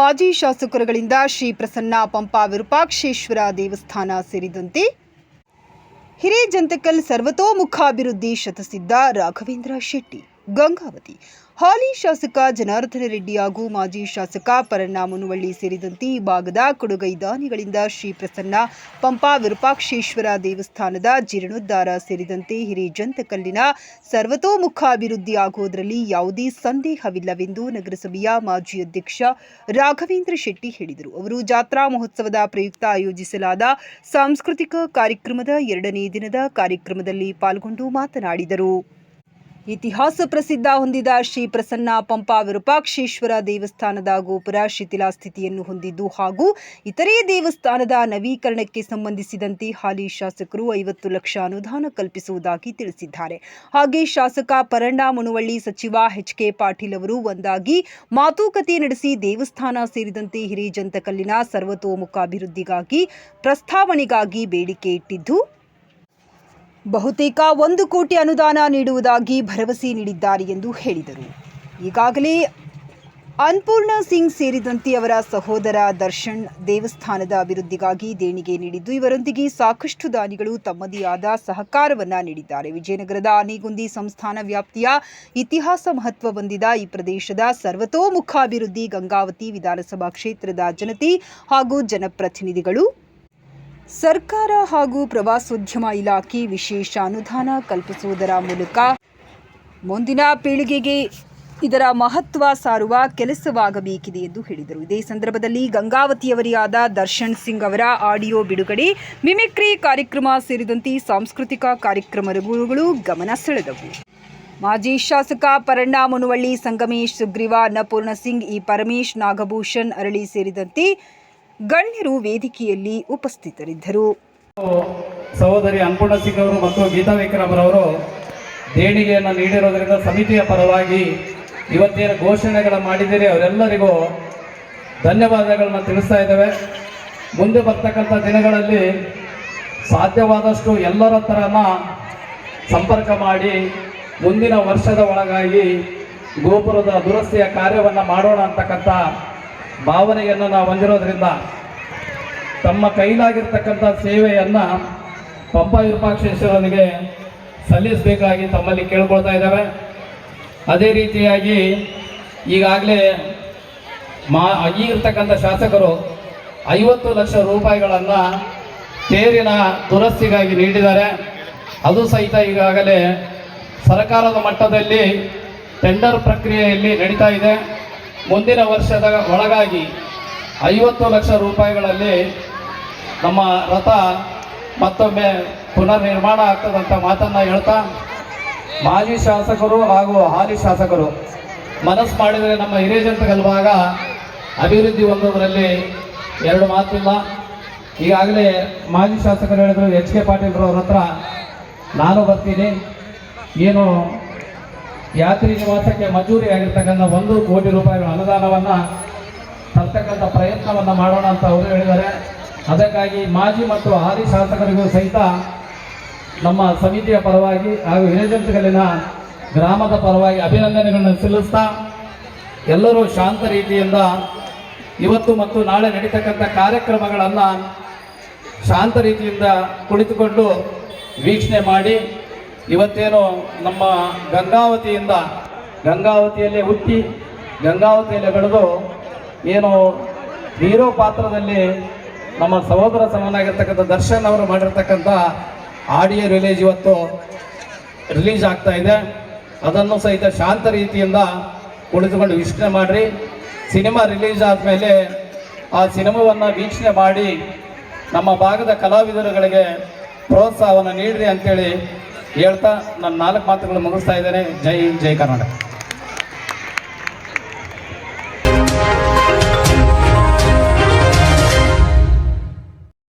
ಮಾಜಿ ಶಾಸಕರುಗಳಿಂದ ಶ್ರೀ ಪ್ರಸನ್ನ ಪಂಪ ವಿರೂಪಾಕ್ಷೇಶ್ವರ ದೇವಸ್ಥಾನ ಸೇರಿದಂತೆ ಹಿರೇಜಂತಕಲ್ ಸರ್ವತೋಮುಖಾಭಿವೃದ್ಧಿ ಶತಸಿದ್ಧ ರಾಘವೇಂದ್ರ ಶೆಟ್ಟಿ. ಗಂಗಾವತಿ. ಹಾಲಿ ಶಾಸಕ ಜನಾರ್ದನ ರೆಡ್ಡಿ ಹಾಗೂ ಮಾಜಿ ಶಾಸಕ ಪರಣ್ಣ ಮುನುವಳ್ಳಿ ಸೇರಿದಂತೆ ಈ ಭಾಗದ ಕೊಡುಗೈ ದಾನಿಗಳಿಂದ ಶ್ರೀ ಪ್ರಸನ್ನ ಪಂಪಾ ವಿರೂಪಾಕ್ಷೇಶ್ವರ ದೇವಸ್ಥಾನದ ಜೀರ್ಣೋದ್ಧಾರ ಸೇರಿದಂತೆ ಹಿರೇಜಂತಕಲ್ಲಿನ ಸರ್ವತೋಮುಖ ಅಭಿವೃದ್ಧಿ ಆಗುವುದರಲ್ಲಿ ಯಾವುದೇ ಸಂದೇಹವಿಲ್ಲವೆಂದು ನಗರಸಭೆಯ ಮಾಜಿ ಅಧ್ಯಕ್ಷ ರಾಘವೇಂದ್ರ ಶೆಟ್ಟಿ ಹೇಳಿದರು. ಅವರು ಜಾತ್ರಾ ಮಹೋತ್ಸವದ ಪ್ರಯುಕ್ತ ಆಯೋಜಿಸಲಾದ ಸಾಂಸ್ಕೃತಿಕ ಕಾರ್ಯಕ್ರಮದ ಎರಡನೇ ದಿನದ ಕಾರ್ಯಕ್ರಮದಲ್ಲಿ ಪಾಲ್ಗೊಂಡು ಮಾತನಾಡಿದರು. ಇತಿಹಾಸ ಪ್ರಸಿದ್ಧ ಹೊಂದಿದ ಶ್ರೀ ಪ್ರಸನ್ನ ಪಂಪ ವಿರೂಪಾಕ್ಷೇಶ್ವರ ದೇವಸ್ಥಾನದ ಗೋಪುರ ಶಿಥಿಲಾಸ್ಥಿತಿಯನ್ನು ಹೊಂದಿದ್ದು ಹಾಗೂ ಇತರೆ ದೇವಸ್ಥಾನದ ನವೀಕರಣಕ್ಕೆ ಸಂಬಂಧಿಸಿದಂತೆ ಹಾಲಿ ಶಾಸಕರು ಐವತ್ತು ಲಕ್ಷ ಅನುದಾನ ಕಲ್ಪಿಸುವುದಾಗಿ ತಿಳಿಸಿದ್ದಾರೆ. ಹಾಗೆ ಶಾಸಕ ಪರಣ್ಣ ಮುನುವಳ್ಳಿ ಸಚಿವ ಎಚ್ ಕೆ ಪಾಟೀಲ್ ಅವರು ಒಂದಾಗಿ ಮಾತುಕತೆ ನಡೆಸಿ ದೇವಸ್ಥಾನ ಸೇರಿದಂತೆ ಹಿರಿಜಂತಕಲ್ಲಿನ ಸರ್ವತೋಮುಖ ಅಭಿವೃದ್ಧಿಗಾಗಿ ಪ್ರಸ್ತಾವನೆಗಾಗಿ ಬೇಡಿಕೆ ಇಟ್ಟಿದ್ದು ಬಹುತೇಕ ಒಂದು ಕೋಟಿ ಅನುದಾನ ನೀಡುವುದಾಗಿ ಭರವಸೆ ನೀಡಿದ್ದಾರೆ ಎಂದು ಹೇಳಿದರು. ಈಗಾಗಲೇ ಅನ್ಪೂರ್ಣ ಸಿಂಗ್ ಸೇರಿದಂತೆ ಅವರ ಸಹೋದರ ದರ್ಶನ್ ದೇವಸ್ಥಾನದ ಅಭಿವೃದ್ಧಿಗಾಗಿ ದೇಣಿಗೆ ನೀಡಿದ್ದು, ಇವರೊಂದಿಗೆ ಸಾಕಷ್ಟು ದಾನಿಗಳು ತಮ್ಮದೇ ಆದ ಸಹಕಾರವನ್ನು ನೀಡಿದ್ದಾರೆ. ವಿಜಯನಗರದ ಆನೆಗುಂದಿ ಸಂಸ್ಥಾನ ವ್ಯಾಪ್ತಿಯ ಇತಿಹಾಸ ಮಹತ್ವ ಹೊಂದಿದ ಈ ಪ್ರದೇಶದ ಸರ್ವತೋಮುಖ ಅಭಿವೃದ್ಧಿ ಗಂಗಾವತಿ ವಿಧಾನಸಭಾ ಕ್ಷೇತ್ರದ ಜನತೆ ಹಾಗೂ ಜನಪ್ರತಿನಿಧಿಗಳು ಸರ್ಕಾರ ಹಾಗೂ ಪ್ರವಾಸೋದ್ಯಮ ಇಲಾಖೆ ವಿಶೇಷ ಅನುದಾನ ಕಲ್ಪಿಸುವುದರ ಮೂಲಕ ಮುಂದಿನ ಪೀಳಿಗೆಗೆ ಇದರ ಮಹತ್ವ ಸಾರುವ ಕೆಲಸವಾಗಬೇಕಿದೆ ಎಂದು ಹೇಳಿದರು. ಇದೇ ಸಂದರ್ಭದಲ್ಲಿ ಗಂಗಾವತಿಯವರಿಯಾದ ದರ್ಶನ್ ಸಿಂಗ್ ಅವರ ಆಡಿಯೋ ಬಿಡುಗಡೆ, ಮಿಮಿಕ್ರಿ ಕಾರ್ಯಕ್ರಮ ಸೇರಿದಂತೆ ಸಾಂಸ್ಕೃತಿಕ ಕಾರ್ಯಕ್ರಮಗಳು ಗಮನ ಸೆಳೆದವು. ಮಾಜಿ ಶಾಸಕ ಪರಣ್ಣ ಮುನವಳ್ಳಿ ಸಂಗಮೇಶ್ ಸುಗ್ರೀವ, ಅನ್ನಪೂರ್ಣ ಸಿಂಗ್ ಈ ಪರಮೇಶ್, ನಾಗಭೂಷಣ್, ಅರಳಿ ಸೇರಿದಂತೆ ಗಣ್ಯರು ವೇದಿಕೆಯಲ್ಲಿ ಉಪಸ್ಥಿತರಿದ್ದರು. ಸಹೋದರಿ ಅನ್ನಪೂರ್ಣ ಸಿಂಗ್ ಅವರು ಮತ್ತು ಗೀತಾ ವಿಕ್ರಮರವರು ದೇಣಿಗೆಯನ್ನು ನೀಡಿರೋದರಿಂದ ಸಮಿತಿಯ ಪರವಾಗಿ ಇವತ್ತೇನು ಘೋಷಣೆಗಳ ಮಾಡಿದರೆ ಅವರೆಲ್ಲರಿಗೂ ಧನ್ಯವಾದಗಳನ್ನ ತಿಳಿಸ್ತಾ ಇದ್ದೇವೆ. ಮುಂದೆ ಬರ್ತಕ್ಕಂಥ ದಿನಗಳಲ್ಲಿ ಸಾಧ್ಯವಾದಷ್ಟು ಎಲ್ಲರ ಥರನ ಸಂಪರ್ಕ ಮಾಡಿ ಮುಂದಿನ ವರ್ಷದ ಒಳಗಾಗಿ ಗೋಪುರದ ದುರಸ್ತಿಯ ಕಾರ್ಯವನ್ನು ಮಾಡೋಣ ಅಂತಕ್ಕಂಥ ಭಾವನೆಯನ್ನು ನಾವು ಹೊಂದಿರೋದ್ರಿಂದ ತಮ್ಮ ಕೈಲಾಗಿರ್ತಕ್ಕಂಥ ಸೇವೆಯನ್ನು ಪಂಪ ವಿರೂಪಾಕ್ಷೇಶ್ವರನಿಗೆ ಸಲ್ಲಿಸಬೇಕಾಗಿ ತಮ್ಮಲ್ಲಿ ಕೇಳ್ಕೊಳ್ತಾ ಇದ್ದಾವೆ. ಅದೇ ರೀತಿಯಾಗಿ ಈಗಾಗಲೇ ಮಾ ಈ ಇರ್ತಕ್ಕಂಥ ಶಾಸಕರು ಐವತ್ತು ಲಕ್ಷ ರೂಪಾಯಿಗಳನ್ನು ತೇರಿನ ದುರಸ್ತಿಗಾಗಿ ನೀಡಿದ್ದಾರೆ. ಅದು ಸಹಿತ ಈಗಾಗಲೇ ಸರ್ಕಾರದ ಮಟ್ಟದಲ್ಲಿ ಟೆಂಡರ್ ಪ್ರಕ್ರಿಯೆಯಲ್ಲಿ ನಡೀತಾ ಇದೆ. ಮುಂದಿನ ವರ್ಷದ ಒಳಗಾಗಿ ಐವತ್ತು ಲಕ್ಷ ರೂಪಾಯಿಗಳಲ್ಲಿ ನಮ್ಮ ರಥ ಮತ್ತೊಮ್ಮೆ ಪುನರ್ ನಿರ್ಮಾಣ ಆಗ್ತದಂತ ಮಾತನ್ನು ಹೇಳ್ತಾ ಮಾಜಿ ಶಾಸಕರು ಹಾಗೂ ಹಾಲಿ ಶಾಸಕರು ಮನಸ್ಸು ಮಾಡಿದರೆ ನಮ್ಮ ಹಿರೇಜಂತಕಲ್ ಗೆಲ್ಲುವಾಗ ಅಭಿವೃದ್ಧಿ ಹೊಂದೋದ್ರಲ್ಲಿ ಎರಡು ಮಾತಿಲ್ಲ. ಈಗಾಗಲೇ ಮಾಜಿ ಶಾಸಕರು ಹೇಳಿದ್ರು ಎಚ್ ಕೆ ಪಾಟೀಲ್ರವ್ರ ಹತ್ರ ನಾನು ಬರ್ತೀನಿ. ಏನು ಯಾತ್ರಿ ನಿವಾಸಕ್ಕೆ ಮಂಜೂರಿ ಆಗಿರ್ತಕ್ಕಂಥ ಒಂದು ಕೋಟಿ ರೂಪಾಯಿಗಳ ಅನುದಾನವನ್ನು ತರ್ತಕ್ಕಂಥ ಪ್ರಯತ್ನವನ್ನು ಮಾಡೋಣ ಅಂತ ಅವರು ಹೇಳಿದ್ದಾರೆ. ಅದಕ್ಕಾಗಿ ಮಾಜಿ ಮತ್ತು ಹಾಲಿ ಶಾಸಕರಿಗೂ ಸಹಿತ ನಮ್ಮ ಸಮಿತಿಯ ಪರವಾಗಿ ಹಾಗೂ ಏಜೆನ್ಸಿಗಳಲ್ಲಿನ ಗ್ರಾಮದ ಪರವಾಗಿ ಅಭಿನಂದನೆಗಳನ್ನು ಸಲ್ಲಿಸ್ತಾ ಎಲ್ಲರೂ ಶಾಂತ ರೀತಿಯಿಂದ ಇವತ್ತು ಮತ್ತು ನಾಳೆ ನಡೀತಕ್ಕಂಥ ಕಾರ್ಯಕ್ರಮಗಳನ್ನು ಶಾಂತ ರೀತಿಯಿಂದ ಕುಳಿತುಕೊಂಡು ವೀಕ್ಷಣೆ ಮಾಡಿ ಇವತ್ತೇನು ನಮ್ಮ ಗಂಗಾವತಿಯಿಂದ ಗಂಗಾವತಿಯಲ್ಲೇ ಹುಟ್ಟಿ ಗಂಗಾವತಿಯಲ್ಲೇ ಬೆಳೆದು ಏನು ಹೀರೋ ಪಾತ್ರದಲ್ಲಿ ನಮ್ಮ ಸಹೋದರ ಸಮನಾಗಿರ್ತಕ್ಕಂಥ ದರ್ಶನ್ ಅವರು ಮಾಡಿರ್ತಕ್ಕಂಥ ಆಡಿಯೋ ರಿಲೀಸ್ ಇವತ್ತು ರಿಲೀಸ್ ಆಗ್ತಾ ಇದೆ. ಅದನ್ನು ಸಹಿತ ಶಾಂತ ರೀತಿಯಿಂದ ಕುಳಿತುಕೊಂಡು ವೀಕ್ಷಣೆ ಮಾಡಿರಿ. ಸಿನಿಮಾ ರಿಲೀಸ್ ಆದಮೇಲೆ ಆ ಸಿನಿಮಾವನ್ನು ವೀಕ್ಷಣೆ ಮಾಡಿ ನಮ್ಮ ಭಾಗದ ಕಲಾವಿದರುಗಳಿಗೆ ಪ್ರೋತ್ಸಾಹವನ್ನು ನೀಡಿರಿ ಅಂತೇಳಿ ಹೇಳ್ತಾ ನನ್ನ ನಾಲ್ಕು ಮಾತುಗಳು ಮುಗಿಸ್ತಾ ಇದ್ದೇನೆ. ಜೈ ಜೈ ಕರ್ನಾಟಕ.